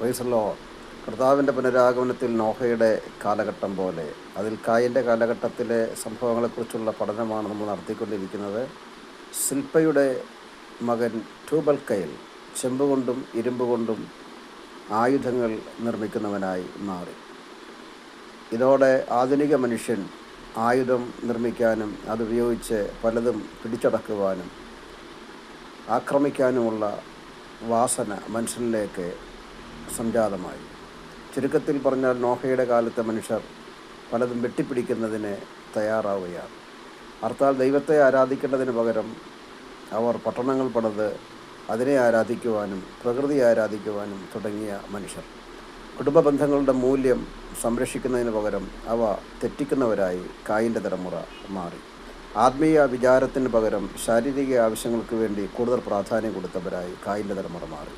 പ്രൈസല്ലോ. കർത്താവിന്റെ പുനരാഗമനത്തിൽ നോഹയുടെ കാലഘട്ടം പോലെ. അതിൽ കായന്റെ കാലഘട്ടത്തിലെ സംഭവങ്ങളെക്കുറിച്ചുള്ള പഠനമാണ് നമ്മൾ നടത്തിക്കൊണ്ടിരിക്കുന്നത്. ശില്പയുടെ മകൻ ട്യൂബൽ കയൽ ചെമ്പ് കൊണ്ടും ഇരുമ്പ് കൊണ്ടും ആയുധങ്ങൾ നിർമ്മിക്കുന്നവനായി മാറി. ഇതോടെ ആധുനിക മനുഷ്യൻ ആയുധം നിർമ്മിക്കാനും അതുപയോഗിച്ച് പലതും പിടിച്ചടക്കുവാനും ആക്രമിക്കാനുമുള്ള വാസന മനുഷ്യനിലേക്ക് സംജാതമായി. ചുരുക്കത്തിൽ പറഞ്ഞാൽ നോഹയുടെ കാലത്തെ മനുഷ്യർ പലതും വെട്ടിപ്പിടിക്കുന്നതിന് തയ്യാറാവുകയാണ്. അർത്ഥാൽ ദൈവത്തെ ആരാധിക്കേണ്ടതിന് പകരം അവർ പട്ടണങ്ങൾ പണിത് അതിനെ ആരാധിക്കുവാനും പ്രകൃതി ആരാധിക്കുവാനും തുടങ്ങിയ മനുഷ്യർ. കുടുംബ ബന്ധങ്ങളുടെ മൂല്യം സംരക്ഷിക്കുന്നതിന് പകരം അവ തെറ്റിക്കുന്നവരായി കായിന്റെ തലമുറ മാറി. ആത്മീയ വിചാരത്തിന് പകരം ശാരീരിക ആവശ്യങ്ങൾക്ക് വേണ്ടി കൂടുതൽ പ്രാധാന്യം കൊടുത്തവരായി കായിന്റെ തലമുറ മാറി.